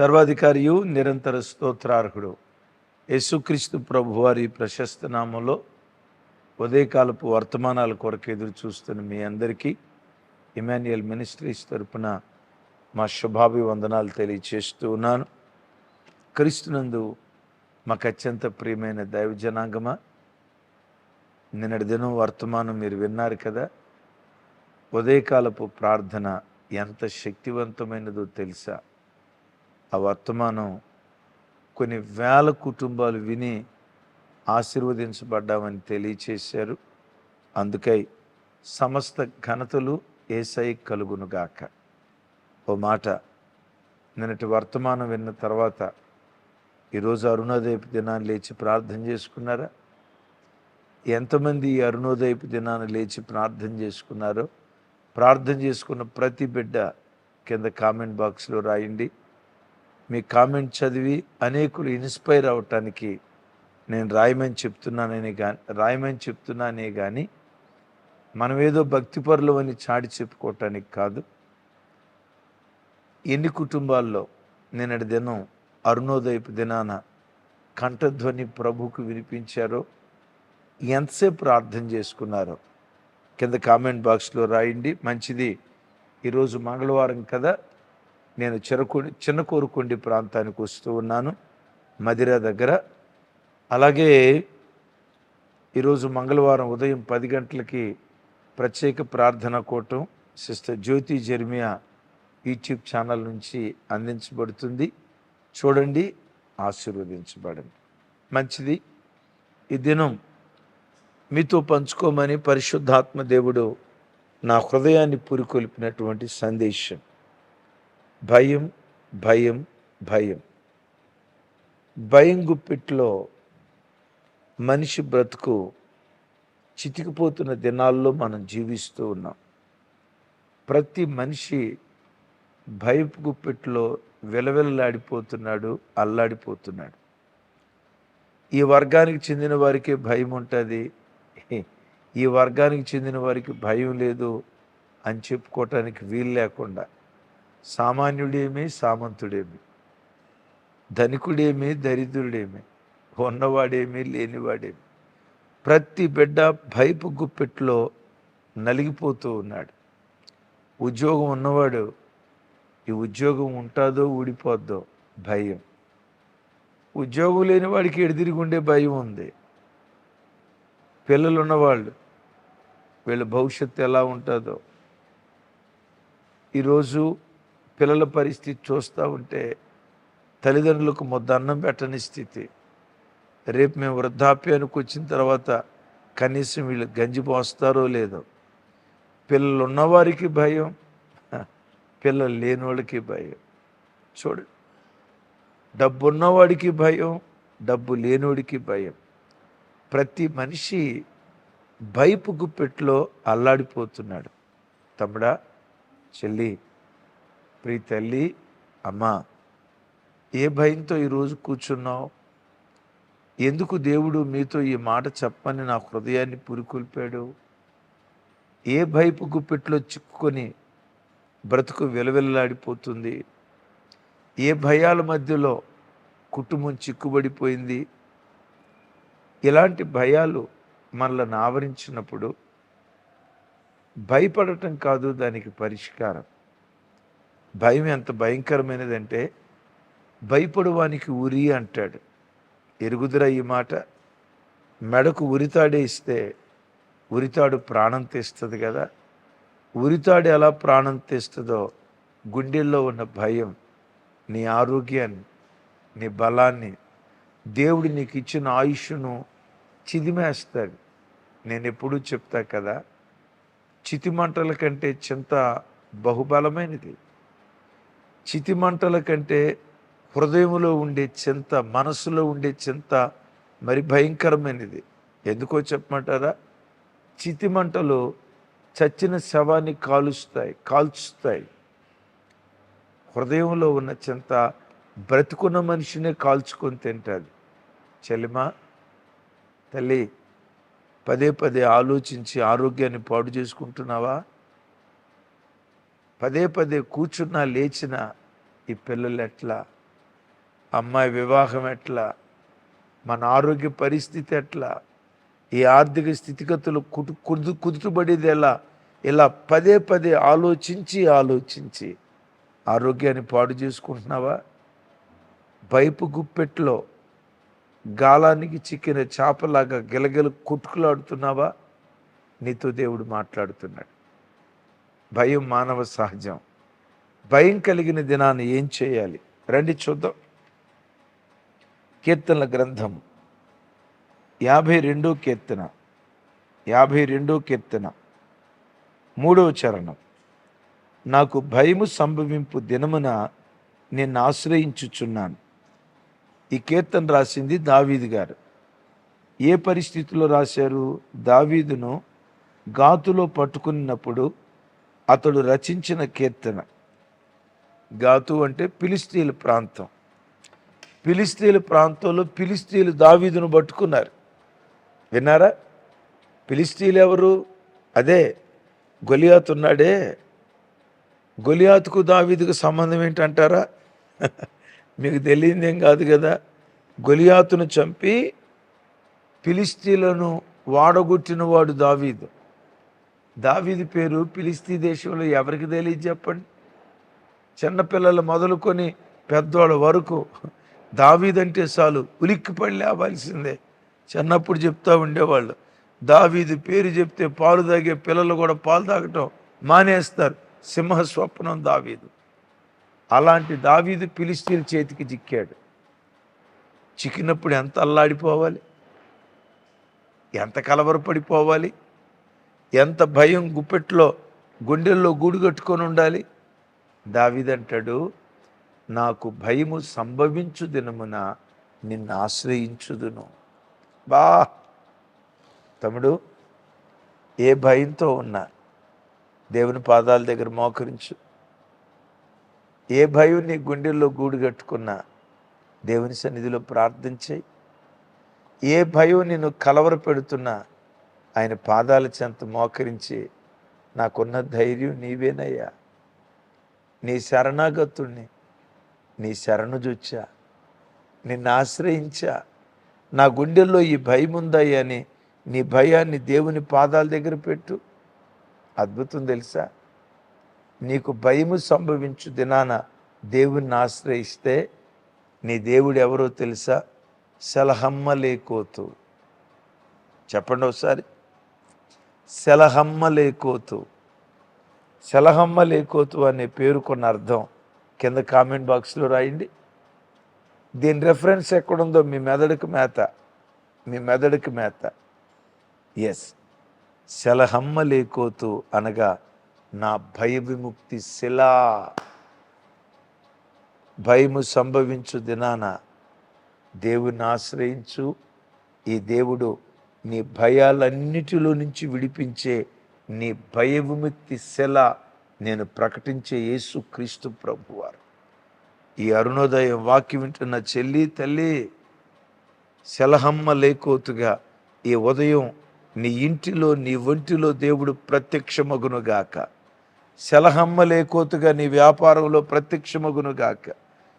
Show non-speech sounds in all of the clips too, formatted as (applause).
సర్వాధికారియు నిరంతర స్తోత్రార్హుడు. యేసుక్రీస్తు ప్రభువారి ప్రశస్త నామంలో ఉదయకాలపు వర్తమానాల కొరకు ఎదురు చూస్తున్న మీ అందరికీ ఇమాన్యుయల్ మినిస్ట్రీస్ తరపున మా శుభాభివందనాలు తెలియచేస్తూ ఉన్నాను. క్రీస్తునందు మాకు అత్యంత ప్రియమైన దైవ జనాంగమా నిన్నటి దినం వర్తమానం మీరు విన్నారు కదా. ఉదయకాలపు ప్రార్థన ఎంత శక్తివంతమైనదో తెలుసా? ఆ వర్తమానం కొన్ని వేల కుటుంబాలు విని ఆశీర్వదించబడ్డామని తెలియచేశారు. అందుకై సమస్త ఘనతలు ఏసై కలుగునుగాక ఓ మాట నిన్నటి వర్తమానం విన్న తర్వాత ఈరోజు అరుణోదయపు దినాన్ని లేచి ప్రార్థన చేసుకున్నారా? ఎంతమంది ఈ అరుణోదయపు దినాన్ని లేచి ప్రార్థన చేసుకున్నారో? ప్రార్థన చేసుకున్న ప్రతి బిడ్డ కింద కామెంట్ బాక్స్లో రాయండి. మీ కామెంట్ చదివి అనేకులు ఇన్స్పైర్ అవటానికి నేను రాయమని చెప్తున్నానని కానీ రాయమని చెప్తున్నానే కానీ మనం ఏదో భక్తిపరులు అని చాటి చెప్పుకోవటానికి కాదు. ఎన్ని కుటుంబాల్లో నిన్నటి దినం అరుణోదయపు దినాన కంఠధ్వని ప్రభుకు వినిపించారో ఎంతసేపు ప్రార్థన చేసుకున్నారో కింద కామెంట్ బాక్స్లో రాయండి. మంచిది. ఈరోజు మంగళవారం కదా. నేను చిరకు చిన్న కోరుకుండి ప్రాంతానికి వస్తూ ఉన్నాను మదిర దగ్గర. అలాగే ఈరోజు మంగళవారం ఉదయం పది గంటలకి ప్రత్యేక ప్రార్థన కూటం sister Jyothi Jeremiah YouTube channel నుంచి అందించబడుతుంది. చూడండి ఆశీర్వదించబడండి. మంచిది. ఈ దినం మీతో పంచుకోమని పరిశుద్ధాత్మ దేవుడు నా హృదయాన్ని పురికొల్పినటువంటి సందేశం. భయం భయం భయం. భయం గుప్పిట్లో మనిషి బ్రతుకు చితికిపోతున్న దినాల్లో మనం జీవిస్తూ ఉన్నాం. ప్రతి మనిషి భయపు గుప్పిట్లో విలవిలలాడిపోతున్నాడు అల్లాడిపోతున్నాడు. ఈ వర్గానికి చెందిన వారికే భయం ఉంటుంది. ఈ వర్గానికి చెందిన వారికి భయం లేదు అని చెప్పుకోవటానికి వీలు లేకుండా సామాన్యుడేమి సామంతుడేమి. ధనికుడేమి దరిద్రుడేమి. ఉన్నవాడేమి లేనివాడేమి. ప్రతి బిడ్డ భయపు గుప్పెట్లో నలిగిపోతూ ఉన్నాడు. ఉద్యోగం ఉన్నవాడు ఈ ఉద్యోగం ఉంటుందో ఊడిపోద్దో భయం. ఉద్యోగం లేని వాడికి ఎడిదిరిగి ఉండే భయం ఉంది. పిల్లలు ఉన్నవాళ్ళు వీళ్ళ భవిష్యత్తు ఎలా ఉంటుందో. ఈరోజు పిల్లల పరిస్థితి చూస్తూ ఉంటే తల్లిదండ్రులకు ముద్ద అన్నం పెట్టని స్థితి. రేపు మేము వృద్ధాప్యానికి వచ్చిన తర్వాత కనీసం వీళ్ళు గంజి పోస్తారో లేదో. పిల్లలు ఉన్నవారికి భయం పిల్లలు లేని వాళ్ళకి భయం. చూడు డబ్బు ఉన్నవాడికి భయం డబ్బు లేనివాడికి భయం. ప్రతి మనిషి భయపు గుప్పెట్లో అల్లాడిపోతున్నాడు. తమ్ముడా చెల్లి ప్రీ తల్లి అమ్మా ఏ భయంతో ఈరోజు కూర్చున్నావు? ఎందుకు దేవుడు మీతో ఈ మాట చెప్పని నా హృదయాన్ని పురికొల్పాడు? ఏ భయపు గుప్పెట్లో చిక్కుకొని బ్రతుకు విలవిల్లాడిపోతుంది? ఏ భయాల మధ్యలో కుటుంబం చిక్కుబడిపోయింది? ఇలాంటి భయాలు మనల్ని ఆవరించినప్పుడు భయపడటం కాదు దానికి పరిష్కారం. భయం ఎంత భయంకరమైనదంటే భయపడువానికి ఉరి అంటాడు. ఎరుగుదురా ఈ మాట. మెడకు ఉరితాడే ఇస్తే ఉరితాడు ప్రాణం తెస్తుంది కదా. ఉరితాడు ఎలా ప్రాణం తెస్తుందో గుండెల్లో ఉన్న భయం నీ ఆరోగ్యాన్ని నీ బలాన్ని దేవుడు నీకు ఇచ్చిన ఆయుష్ను చిదిమేస్తాడు. నేను ఎప్పుడూ చెప్తా కదా చితిమంటల కంటే చింత బహుబలమైనది. చితిమంటల కంటే హృదయంలో ఉండే చింత మనసులో ఉండే చింత మరి భయంకరమైనది. ఎందుకో చెప్పమంటారా? చితిమంటలు చచ్చిన శవాన్ని కాలుస్తాయి కాల్చుస్తాయి. హృదయంలో ఉన్న చింత బ్రతుకున్న మనిషినే కాల్చుకొని తింటుంది. చెలిమా తల్లి పదే పదే ఆలోచించి ఆరోగ్యాన్ని పాడు చేసుకుంటున్నావా? పదే పదే కూర్చున్నా లేచిన ఈ పిల్లలు ఎట్లా? అమ్మాయి వివాహం ఎట్లా? మన ఆరోగ్య పరిస్థితి ఎట్లా? ఈ ఆర్థిక స్థితిగతులు కుటు కుదు కుదుటబడేది ఎలా? ఇలా పదే పదే ఆలోచించి ఆలోచించి ఆరోగ్యాన్ని పాడు చేసుకుంటున్నావా? పైపు గుప్పెట్లో గాలానికి చిక్కిన చేపలాగా గిలగిల కుట్టుకులాడుతున్నావా? నీతో దేవుడు మాట్లాడుతున్నాడు. భయం మానవ సహజం. భయం కలిగిన దినాన్ని ఏం చేయాలి? రండి చూద్దాం. కీర్తనల గ్రంథం. యాభై రెండో కీర్తన. యాభై రెండో కీర్తన. మూడవ చరణం. నాకు భయము సంభవింపు దినమున నేను ఆశ్రయించుచున్నాను. ఈ కీర్తన రాసింది దావీదు గారు. ఏ పరిస్థితిలో రాశారు? దావీదును గాతులో పట్టుకున్నప్పుడు అతడు రచించిన కీర్తన. గాతు అంటే పిలిస్తీల ప్రాంతం. పిలిస్తీల ప్రాంతంలో పిలిస్తీలు దావీదును పట్టుకున్నారు. విన్నారా? పిలిస్తీలు ఎవరు? అదే గొలియాత్ ఉన్నాడే. గొలియాతుకు దావీదుకు సంబంధం ఏంటంటారా? (laughs) మీకు తెలియదేం కాదు కదా. గొలియాతును చంపి పిలిస్తీలను వాడగొట్టిన వాడు దావీదు. దావీది పేరు పిలిస్తీ దేశంలో ఎవరికి తెలియదు చెప్పండి? చిన్నపిల్లలు మొదలుకొని పెద్దవాళ్ళ వరకు దావీదంటే చాలు ఉలిక్కిపడి లేవాల్సిందే. చిన్నప్పుడు చెప్తూ ఉండేవాళ్ళు. దావీది పేరు చెప్తే పాలు తాగే పిల్లలు కూడా పాలు తాగటం మానేస్తారు. సింహ స్వప్నం దావీదు. అలాంటి దావీదు పిలిస్తీన్ చేతికి చిక్కాడు. చిక్కినప్పుడు ఎంత అల్లాడిపోవాలి? ఎంత కలవరపడిపోవాలి? ఎంత భయం గుప్పెట్లో గుండెల్లో గూడు కట్టుకొని ఉండాలి? దావిదంటాడు నాకు భయము సంభవించు దినమున నిన్ను ఆశ్రయించుదును. బా! తమ్ముడు ఏ భయంతో ఉన్నా దేవుని పాదాల దగ్గర మోకరించు. ఏ భయం నీ గుండెల్లో గూడు కట్టుకున్నా దేవుని సన్నిధిలో ప్రార్థన ఏ భయం నిన్ను కలవర పెడుతున్నా ఆయన పాదాల చెంత మోకరించి నాకున్న ధైర్యం నీవేనయ్యా. నీ శరణాగతుణ్ణి నీ శరణు చూచా. నిన్ను ఆశ్రయించా. నా గుండెల్లో ఈ భయం ఉందయ్యా అని నీ భయాన్ని దేవుని పాదాల దగ్గర పెట్టు. అద్భుతం తెలుసా? నీకు భయము సంభవించు దినాన దేవుణ్ణి ఆశ్రయిస్తే నీ దేవుడు ఎవరో తెలుసా? సలహమ్మ లేకోతు చెప్పండి ఒకసారి. సెలహమ్మ లేకోతు. సెలహమ్మ లేకోతు అనే పేరుకున్న అర్థం కింద కామెంట్ బాక్స్లో రాయండి. దీని రెఫరెన్స్ ఎక్కడుందో మీ మెదడుకు మేత. మీ మెదడుకు మేత. ఎస్ శలహమ్మ లేకోతు అనగా నా భయ విముక్తి శిలా. భయము సంభవించు దినాన దేవుని ఆశ్రయించు. ఈ దేవుడు నీ భయాలన్నిటిలో నుంచి విడిపించే నీ భయ విముక్తి శిల నేను ప్రకటించే యేసు క్రీస్తు ప్రభువారు. ఈ అరుణోదయం వాక్యం వింటున్న చెల్లి తల్లి శలహమ్మ లేకోతుగా ఈ ఉదయం నీ ఇంటిలో నీ ఒంటిలో దేవుడు ప్రత్యక్షమగునుగాక. శలహమ్మ లేకోతుగా నీ వ్యాపారంలో ప్రత్యక్షమగునుగాక.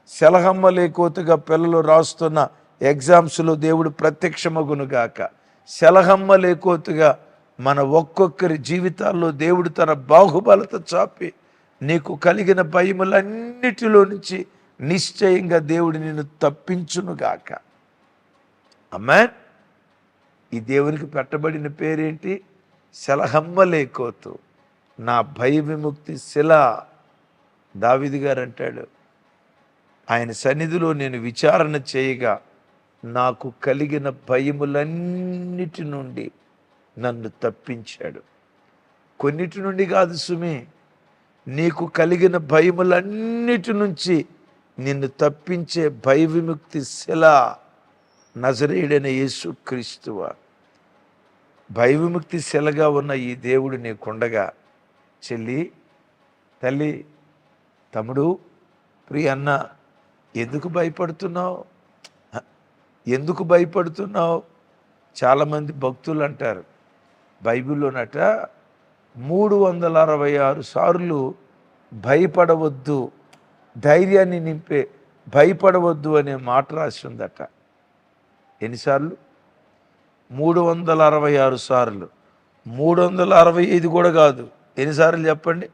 శలహమ్మ లేకోతుగా పిల్లలు రాస్తున్న ఎగ్జామ్స్లో దేవుడు ప్రత్యక్షమగునుగాక. శలహమ్మ లేకోతుగా మన ఒక్కొక్కరి జీవితాల్లో దేవుడు తన బాహుబలత చాపి నీకు కలిగిన భయములన్నిటిలో నుంచి నిశ్చయంగా దేవుడు నిన్ను తప్పించునుగాక. అమ్మా ఈ దేవునికి పెట్టబడిన పేరేంటి? శలహమ్మ లేకోతు. నా భయ విముక్తి శిల. దావిది గారు అంటాడు ఆయన సన్నిధిలో నేను విచారణ చేయగా నాకు కలిగిన భయములన్నిటి నుండి నన్ను తప్పించాడు. కొన్నిటి నుండి కాదు సుమి నీకు కలిగిన భయములన్నిటి నుంచి నిన్ను తప్పించే భయ విముక్తి శిల నజరేయుడైన యేసు క్రీస్తువ భయ విముక్తి శిలగా ఉన్న ఈ దేవుడు నీకుండగా చెల్లి తల్లి తమ్ముడు ప్రియ అన్న ఎందుకు భయపడుతున్నావు? ఎందుకు భయపడుతున్నావు? చాలామంది భక్తులు అంటారు. బైబిల్లోనట మూడు వందల అరవై ఆరు సార్లు భయపడవద్దు ధైర్యాన్ని నింపే భయపడవద్దు అనే మాట రాసిందట. ఎన్నిసార్లు? మూడు వందల అరవై ఆరు సార్లు. మూడు వందల అరవై ఐదు కూడా కాదు. ఎన్నిసార్లు చెప్పండి?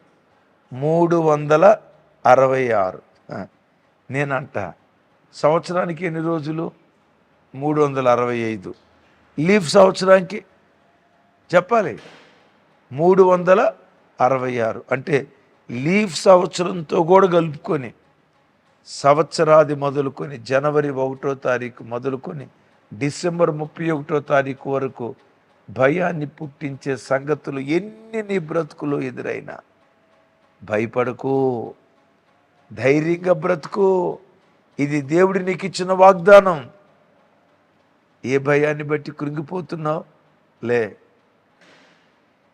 మూడు వందల అరవై ఆరు. నేనంట. సంవత్సరానికి ఎన్ని రోజులు? మూడు వందల అరవై ఐదు. లీఫ్ సంవత్సరానికి చెప్పాలి. మూడు వందల అరవై ఆరు. అంటే లీఫ్ సంవత్సరంతో కూడా కలుపుకొని సంవత్సరాది మొదలుకొని జనవరి ఒకటో తారీఖు మొదలుకొని డిసెంబర్ ముప్పై ఒకటో తారీఖు వరకు భయాన్ని పుట్టించే సంగతులు ఎన్ని నీ బ్రతుకులో ఎదురైనా భయపడకు. ధైర్యంగా బ్రతుకు. ఇది దేవుడి నీకు ఇచ్చిన వాగ్దానం. ఏ భయాన్ని బట్టి కృంగిపోతున్నావు? లే.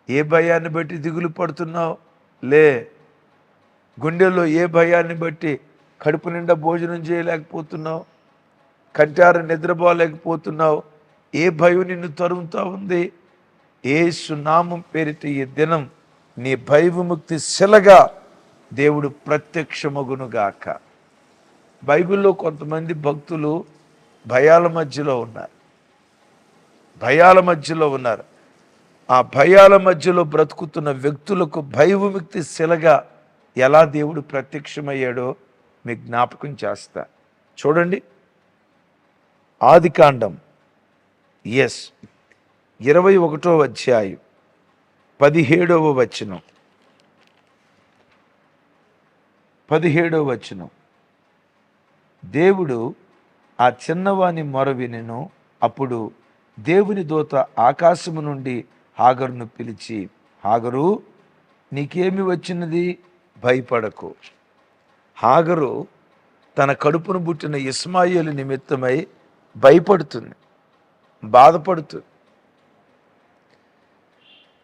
ఏ భయాన్ని బట్టి దిగులు పడుతున్నావు? లే. గుండెల్లో ఏ భయాన్ని బట్టి కడుపు నిండా భోజనం చేయలేకపోతున్నావు? కంటార నిద్రపోలేకపోతున్నావు ఏ భయం నిన్ను తరుముతా ఉంది? ఏ సునామం పేరిట ఈ దినం నీ భయవిముక్తి శిలగా దేవుడు ప్రత్యక్షమగునుగాక. బైబిల్లో కొంతమంది భక్తులు భయాల మధ్యలో ఉన్నారు. భయాల మధ్యలో ఉన్నారు. ఆ భయాల మధ్యలో బ్రతుకుతున్న వ్యక్తులకు భయవిముక్తి శిలగా ఎలా దేవుడు ప్రత్యక్షమయ్యాడో మీ జ్ఞాపకం చేస్తా. చూడండి. ఆదికాండం ఎస్ ఇరవై ఒకటో అధ్యాయం. పదిహేడవ వచనం. పదిహేడవ వచనం. దేవుడు ఆ చిన్నవాని మొర వినెను అప్పుడు దేవుని దూత ఆకాశము నుండి హాగరును పిలిచి హాగరు నీకేమి వచ్చినది? భయపడకు. హాగరు తన కడుపును పుట్టిన ఇస్మాయిలు నిమిత్తమై భయపడుతుంది బాధపడుతుంది.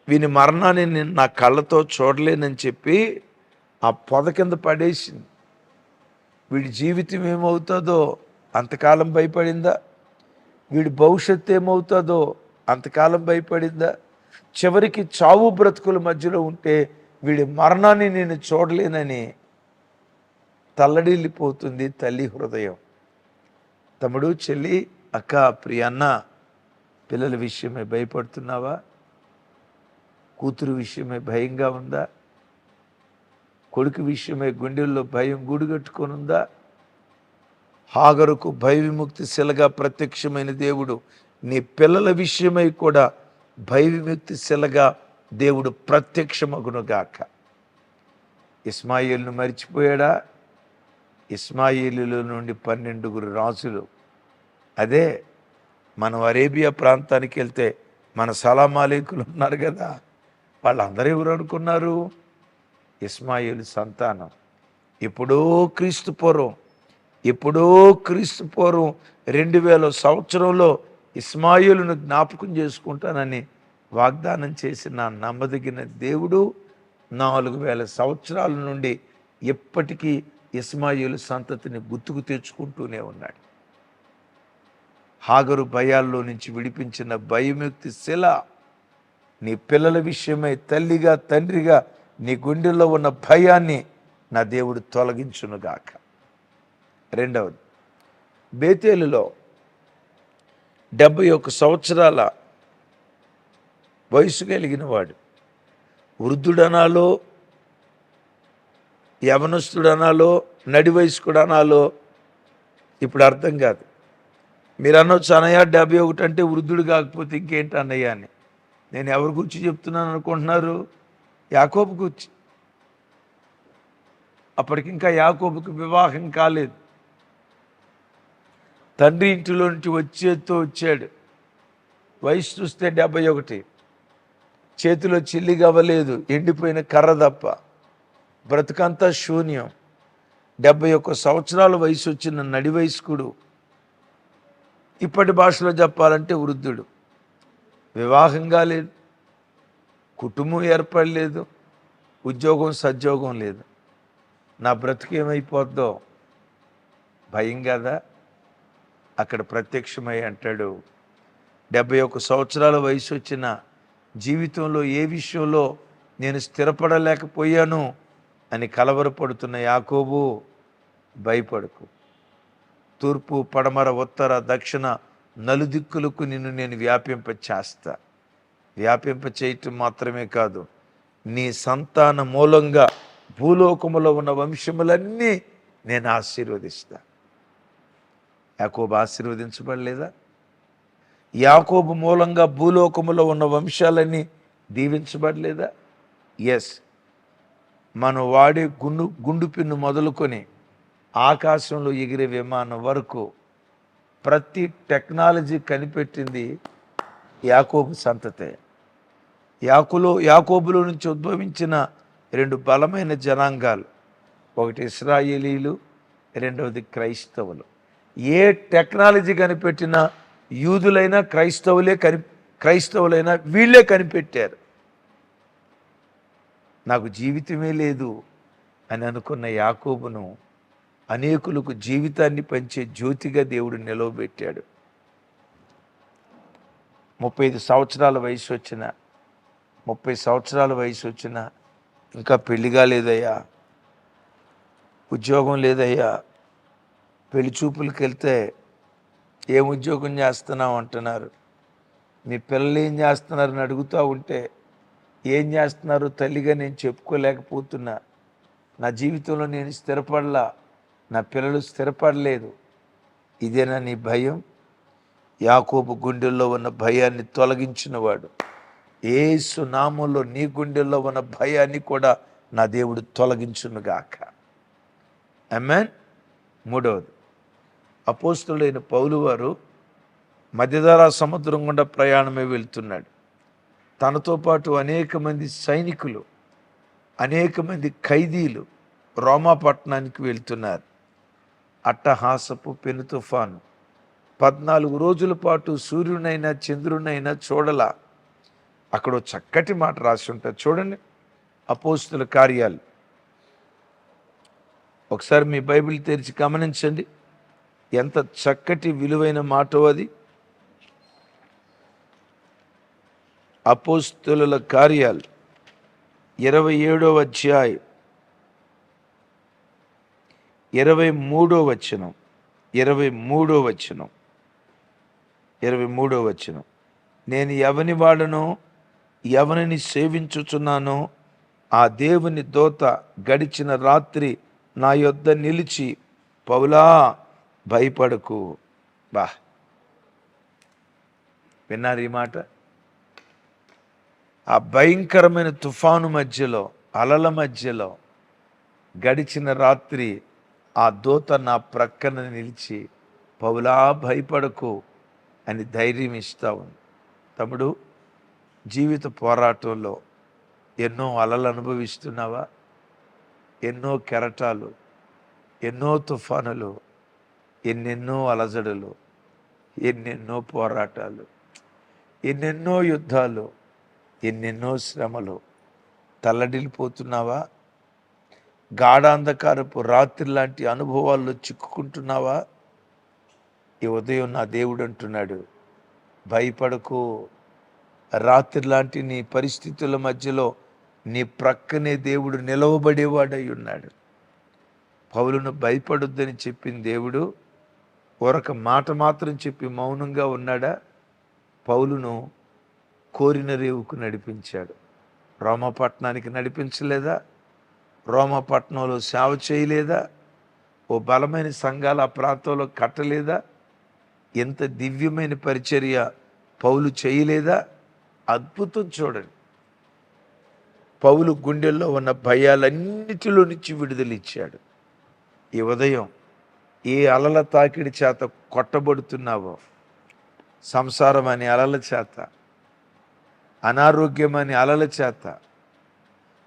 వీని మరణాన్ని నేను నా కళ్ళతో చూడలేనని చెప్పి ఆ పొద కింద పడేసింది. వీడి జీవితం ఏమవుతుందో అంతకాలం భయపడిందా? వీడి భవిష్యత్తు ఏమవుతుందో అంతకాలం భయపడిందా? చివరికి చావు బ్రతుకుల మధ్యలో ఉంటే వీడి మరణాన్ని నేను చూడలేనని తల్లడిల్లిపోతుంది తల్లి హృదయం. తమ్ముడు చెల్లి అక్క ప్రియన్న పిల్లల విషయమే భయపడుతున్నావా? కూతురు విషయమే భయంగా ఉందా? కొడుకు విషయమే గుండెల్లో భయం గూడుగట్టుకొని ఉందా? హాగరుకు భయవిముక్తి శిలగా ప్రత్యక్షమైన దేవుడు నీ పిల్లల విషయమై కూడా భయవిముక్తి శిలగా దేవుడు ప్రత్యక్షమగునుగాక. ఇస్మాయిల్ను మర్చిపోయాడా? ఇస్మాయిలులో నుండి పన్నెండుగురు రాజులు. అదే మనం అరేబియా ప్రాంతానికి వెళ్తే మన సలామాలేకులు ఉన్నారు కదా వాళ్ళందరూ ఎవరు అనుకున్నారు? ఇస్మాయిల్ సంతానం. ఎప్పుడో క్రీస్తు పూర్వం ఎప్పుడో క్రీస్తు పూర్వం రెండు వేల సంవత్సరంలో ఇస్మాయిలును జ్ఞాపకం చేసుకుంటానని వాగ్దానం చేసిన నమ్మదగిన దేవుడు నాలుగు వేల సంవత్సరాల నుండి ఎప్పటికీ ఇస్మాయిలు సంతతిని గుర్తుకు తెచ్చుకుంటూనే ఉన్నాడు. హాగరు భయాల్లో నుంచి విడిపించిన భయముక్తి శిల నీ పిల్లల విషయమై తల్లిగా తండ్రిగా నీ గుండెల్లో ఉన్న భయాన్ని నా దేవుడు తొలగించునుగాక. రెండవది బేతేలులో డెబ్బై ఒక్క సంవత్సరాల వయసు కలిగిన వాడు వృద్ధుడనాలో యవనస్తుడనాలో నడి వయస్కుడు అనాలో ఇప్పుడు అర్థం కాదు. మీరు అనొచ్చు అనయ్య డెబ్బై ఒకటి అంటే వృద్ధుడు కాకపోతే ఇంకేంటి అన్నయ్య అని. నేను ఎవరి గురించి చెప్తున్నాను అనుకుంటున్నారు? యాకోబు గురించి. అప్పటికి ఇంకా యాకోబుకి వివాహం కాలేదు. తండ్రి ఇంటిలో నుంచి వచ్చేతో వచ్చాడు. వయసు చూస్తే డెబ్బై ఒకటి. చేతిలో చిల్లిగవ్వలేదు ఎండిపోయిన కర్ర తప్ప. బ్రతుకంతా శూన్యం. డెబ్బై ఒక్క సంవత్సరాల వయసు వచ్చిన నడి వయస్కుడు. ఇప్పటి భాషలో చెప్పాలంటే వృద్ధుడు. వివాహం కాలేదు కుటుంబం ఏర్పడలేదు. ఉద్యోగం సద్యోగం లేదు. నా బ్రతుకు ఏమైపోద్దో? భయం కదా? అక్కడ ప్రత్యక్షమై అంటాడు. డెబ్బై ఒక్క సంవత్సరాల వయసు వచ్చిన జీవితంలో ఏ విషయంలో నేను స్థిరపడలేకపోయాను అని కలవరపడుతున్న యాకోబు భయపడకు. తూర్పు పడమర ఉత్తర దక్షిణ నలుదిక్కులకు నిన్ను నేను వ్యాపింప చేస్తా వ్యాపింప చేయటం మాత్రమే కాదు నీ సంతాన మూలంగా భూలోకములో ఉన్న వంశములన్నీ నేను ఆశీర్వదిస్తా. యాకోబు ఆశీర్వదించబడలేదా? యాకోబు మూలంగా భూలోకములో ఉన్న వంశాలన్నీ దీవించబడలేదా? ఎస్ మనం వాడే గుండు గుండు పిన్ను మొదలుకొని ఆకాశంలో ఎగిరే విమానం వరకు ప్రతి టెక్నాలజీ కనిపెట్టింది యాకోబు సంతతే. యాకులో యాకోబులో నుంచి ఉద్భవించిన రెండు బలమైన జనాంగాలు ఒకటి ఇస్రాయేలీలు రెండవది క్రైస్తవులు. ఏ టెక్నాలజీ కనిపెట్టినా యూదులైనా క్రైస్తవులే కని క్రైస్తవులైనా వీళ్ళే కనిపెట్టారు. నాకు జీవితమే లేదు అని అనుకున్న యాకోబును అనేకులకు జీవితాన్ని పంచే జ్యోతిగా దేవుడు నిలవబెట్టాడు. ముప్పై ఐదు సంవత్సరాల వయసు వచ్చిన ముప్పై సంవత్సరాల వయసు వచ్చిన ఇంకా పెళ్ళి కాలేదయ్యా ఉద్యోగం లేదయ్యా పెళ్ళి చూపులకు వెళ్తే ఏం ఉద్యోగం చేస్తున్నావు? అంటున్నారు. మీ పిల్లలు ఏం చేస్తున్నారని అడుగుతూ ఉంటే ఏం చేస్తున్నారు తల్లిగా నేను చెప్పుకోలేకపోతున్నా. నా జీవితంలో నేను స్థిరపడలా. నా పిల్లలు స్థిరపడలేదు. ఇదేనా నీ భయం? యాకోబు గుండెల్లో ఉన్న భయాన్ని తొలగించినవాడు. ఏసు నామంలో నీ గుండెల్లో ఉన్న భయాన్ని కూడా నా దేవుడు తొలగించునుగాక. అమెన్ మూడవది. అపోస్తులైన పౌలు వారు మధ్యధారా సముద్రం గుండా ప్రయాణమే వెళ్తున్నాడు. తనతో పాటు అనేక మంది సైనికులు అనేక మంది ఖైదీలు రోమాపట్టణానికి వెళ్తున్నారు. అట్టహాసపు పెను తుఫాను పద్నాలుగు రోజుల పాటు సూర్యునైనా చంద్రునైనా చూడలా. అక్కడ చక్కటి మాట రాసి ఉంటుంది చూడండి అపోస్తుల కార్యాలు. ఒకసారి మీ బైబిల్ తెరిచి గమనించండి. ఎంత చక్కటి విలువైన మాట అది. అపోస్తుల కార్యాలు. ఇరవై ఏడవ అధ్యాయం. ఇరవై మూడో వచనం. ఇరవై మూడో వచనం. ఇరవై మూడో వచనం. నేను ఎవని వాడనో ఎవరిని సేవించుచున్నానో ఆ దేవుని దోత గడిచిన రాత్రి నా యొద్ద నిలిచి పౌలా భయపడకు. బా. విన్నారు ఈ మాట? ఆ భయంకరమైన తుఫాను మధ్యలో అలల మధ్యలో గడిచిన రాత్రి ఆ దూత నా ప్రక్కన నిలిచి పౌలా భయపడకు అని ధైర్యం ఇస్తా ఉంది. తమ్ముడు జీవిత పోరాటంలో ఎన్నో అలలు అనుభవిస్తున్నావా? ఎన్నో కెరటాలు ఎన్నో తుఫానులు ఎన్నెన్నో అలజడులు ఎన్నెన్నో పోరాటాలు ఎన్నెన్నో యుద్ధాలు ఎన్నెన్నో శ్రమలు. తల్లడిల్లిపోతున్నావా? గాఢాంధకారపు రాత్రి లాంటి అనుభవాల్లో చిక్కుకుంటున్నావా? ఈ ఉదయం నా దేవుడు అంటున్నాడు భయపడకు. రాత్రి లాంటి నీ పరిస్థితుల మధ్యలో నీ ప్రక్కనే దేవుడు నిలవబడేవాడై ఉన్నాడు. పౌలును భయపడొద్దని చెప్పిన దేవుడు ఒరక మాట మాత్రం చెప్పి మౌనంగా ఉన్నాడా? పౌలును కోరిన రేవుకు నడిపించాడు. రోమపట్నానికి నడిపించలేదా? రోమపట్నంలో సేవ చేయలేదా? ఓ బలమైన సంఘాలు ఆ ప్రాంతంలో కట్టలేదా? ఎంత దివ్యమైన పరిచర్య పౌలు చేయలేదా? అద్భుతం చూడండి. పౌలు గుండెల్లో ఉన్న భయాలన్నిటిలో నుంచి విడుదలిచ్చాడు ఈ ఉదయం ఏ అలల తాకిడి చేత కొట్టబడుతున్నావో? సంసారం అనే అలల చేత అనారోగ్యం అనే అలల చేత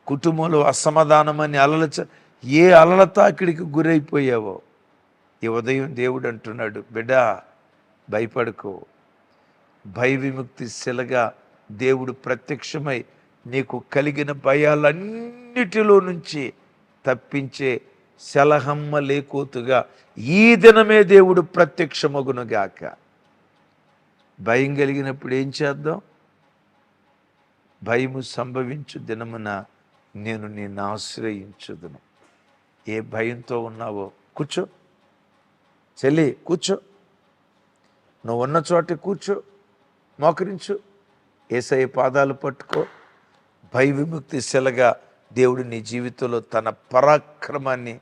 కుటుంబంలో అసమాధానం అని అలల ఏ అలల తాకిడికి గురైపోయావో? ఈ ఉదయం దేవుడు అంటున్నాడు బిడ్డ భయపడుకో. భయ విముక్తి శిలగా దేవుడు ప్రత్యక్షమై నీకు కలిగిన భయాలన్నిటిలో నుంచి తప్పించే శలహమ్మ లేకోతుగా ఈ దినమే దేవుడు ప్రత్యక్షమగునుగాక భయం కలిగినప్పుడు ఏం చేద్దాం? భయము సంభవించు దినమున నేను నిన్ను ఆశ్రయించుదును. ఏ భయంతో ఉన్నావో కూర్చో. చెల్లి కూర్చో. నువ్వు ఉన్న చోట కూర్చో. మోకరించు. ఏసఐ పాదాలు పట్టుకో. భయ విముక్తి శిలగా దేవుడు నీ జీవితంలో తన పరాక్రమాన్ని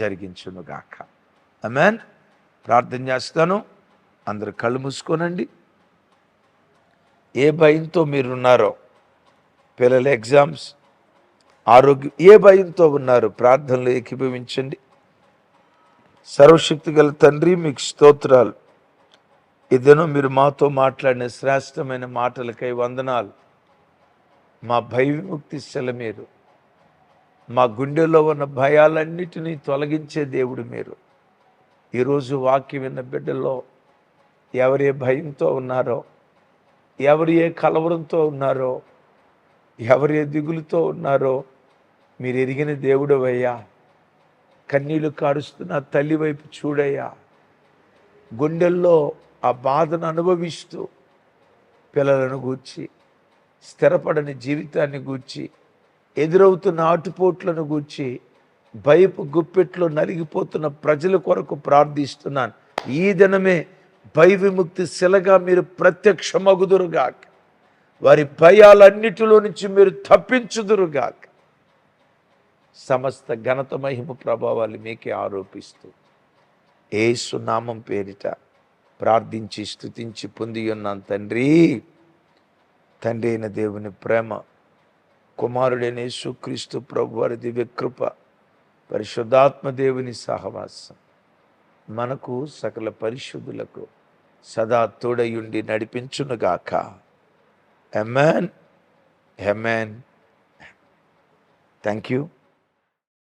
జరిగించునుగాక. అమెన్ ప్రార్థన చేస్తాను. అందరు కళ్ళు మూసుకోనండి. ఏ భయంతో మీరున్నారో పిల్లల ఎగ్జామ్స్ ఆరోగ్యం ఏ భయంతో ఉన్నారు ప్రార్థనలు ఏకీభవించండి. సర్వశక్తి గల తండ్రి మీకు స్తోత్రాలు. ఇదేనో మీరు మాతో మాట్లాడిన శ్రేష్టమైన మాటలకై వందనాలు. మా భయ విముక్తి శల మీరు మా గుండెలో ఉన్న భయాలన్నిటినీ తొలగించే దేవుడు మీరు. ఈరోజు వాక్యం విన్న బిడ్డలో ఎవరే భయంతో ఉన్నారో ఎవరు ఏ కలవరంతో ఉన్నారో ఎవరు ఏ దిగులుతో ఉన్నారో మీరు ఎరిగిన దేవుడు అయ్యా. కన్నీళ్ళు కారుస్తున్న తల్లి వైపు చూడయ్యా. గుండెల్లో ఆ బాధను అనుభవిస్తూ పిల్లలను గూర్చి స్థిరపడని జీవితాన్ని గూర్చి ఎదురవుతున్న ఆటుపోట్లను గూర్చి భయపు గుప్పెట్లో నలిగిపోతున్న ప్రజల కొరకు ప్రార్థిస్తున్నాను. ఈ దినమే భయ విముక్తి శిలగా మీరు ప్రత్యక్షమగుదురుగాక. వారి భయాలన్నిటిలో నుంచి మీరు తప్పించుదురుగాక. సమస్త ఘనత మహిమ ప్రభావాలు మీకే ఆరోపిస్తూ ఏ సునామం పేరిట ప్రార్థించి స్తుతించి పొంది ఉన్నాను తండ్రి. తండ్రి అయిన దేవుని ప్రేమ కుమారుడైన యేసుక్రీస్తు ప్రభు వారి దివ్యకృప పరిశుద్ధాత్మ దేవుని సహవాసం. మనకు సకల పరిశుద్ధులకు సదా తోడయుండి నడిపించునుగాక ఎమెన్ ఎమెన్ థ్యాంక్ యూ